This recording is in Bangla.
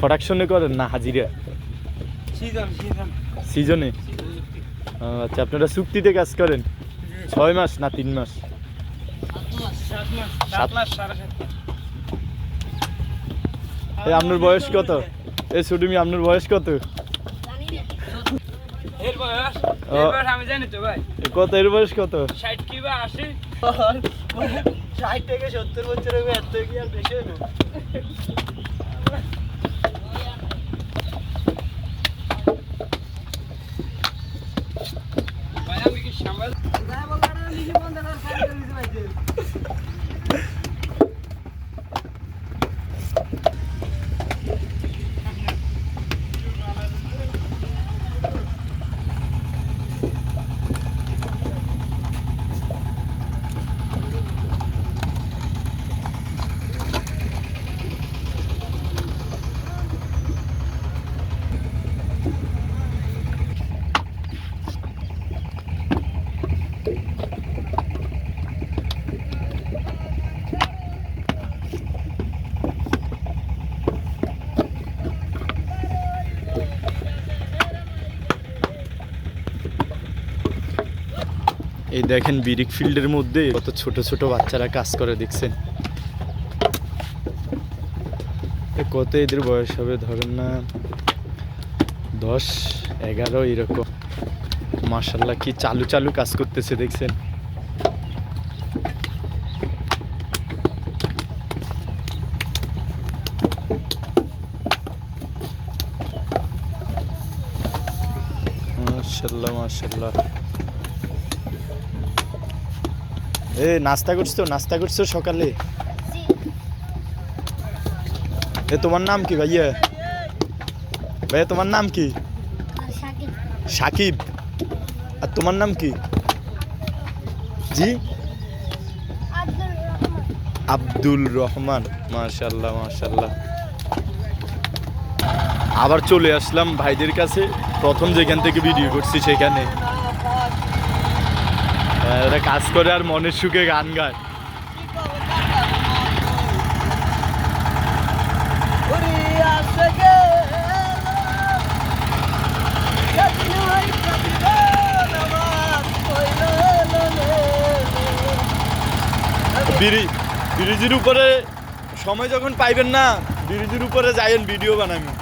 প্রোডাকশনে করেন না হাজিরা। সিজন সিজন সিজনে আচ্ছা আপনারা চুক্তিতে কাজ করেন? ছয় মাস না তিন মাস? আপনার বয়স কত? এই ছুটুমি আপনার বয়স কত? ও। এর বয়স আমি জানি তো ভাই। এ কত এর বয়স কত? ষাট কি বা আশি? ষাট থেকে সত্তর বছর হবে এত কি আর বেশি হলো এই দেখেন বিরিক ফিল্ডের মধ্যে কত ছোট ছোট বাচ্চারা কাজ করে, দেখছেন? কত এদের বয়স হবে? ধরেন না, দশ, এগারো, এরকম। মার্শাল্লাহ কি চালু চালু কাজ করতেছে, দেখছেন? মার্শাল্লাহ মার্শাল্লাহ এ, নাস্তা করছ নাস্তা করছ সকালে? এ, তোমার নাম কি ভাইয়া? ভাইয়া, তোমার নাম কি? সাকিব। আর তোমার নাম কি? জি? আব্দুল রহমান। মাশাল্লাহ মাশাল্লাহ আবার চলে আসলাম ভাইদের কাছে। প্রথম যেখান থেকে ভিডিও করছি সেখানে। এরা কাজ করে আর মনের সুখে গান গায়। ব্রিজ ব্রিজের উপরে সময় যখন পাইবেন না ব্রিজের উপরে যাইয়েন ভিডিও বানাবেন